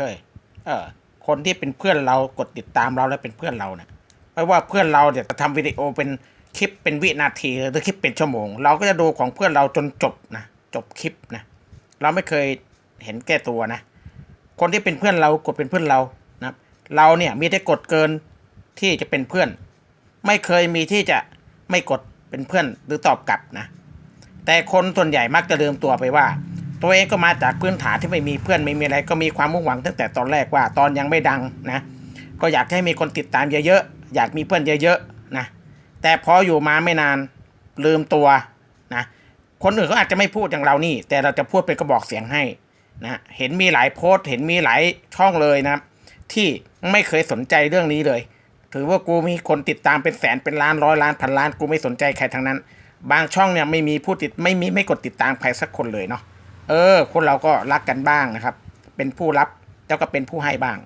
เฮ้ยเออคนที่เป็นเพื่อนเรากดติดตามเราแล้วเป็นเพื่อนเราเนี่ยไม่ว่าเพื่อนเราเนี่ยจะทำวิดีโอเป็นคลิปเป็นวินาทีหรือคลิปเป็นชั่วโมง เราก็จะดูของเพื่อนเราจนจบนะจบคลิปนะเราไม่เคยเห็นแก้ตัวนะ คนที่เป็นเพื่อนเรากดเป็นเพื่อนเรานะเราเนี่ยมีแต่กดเกินที่จะเป็นเพื่อน ไม่เคยมีที่จะไม่กดเป็นเพื่อนหรือตอบกลับนะ แต่คนส่วนใหญ่มักจะลืมตัวไปว่า ตัวเองก็มาจากพื้นฐานที่ไม่มีเพื่อนไม่มีอะไรก็มีความมุ่งหวังตั้งแต่ตอนแรกว่าตอนยังไม่ดังนะก็อยากให้มีคนติดตามเยอะๆอยากมีเพื่อนเยอะๆนะแต่พออยู่มาไม่นานลืมตัวนะคนอื่นเขาอาจจะไม่พูดอย่างเรานี่ แต่เราจะพูดเป็นกระบอกเสียงให้นะเห็นมีหลายโพสต์เห็นมีหลายช่องเลยนะที่ไม่เคยสนใจเรื่องนี้เลย ถือว่ากูมีคนติดตามเป็นแสนเป็นล้านร้อยล้านพันล้านกูไม่สนใจใครทั้งนั้น บางช่องเนี่ยไม่มีผู้ติดไม่มีไม่กดติดตามใครสักคนเลยเนาะ เออ คนเราก็รักกันบ้างนะครับ เป็นผู้รับแล้วก็เป็นผู้ให้บ้าง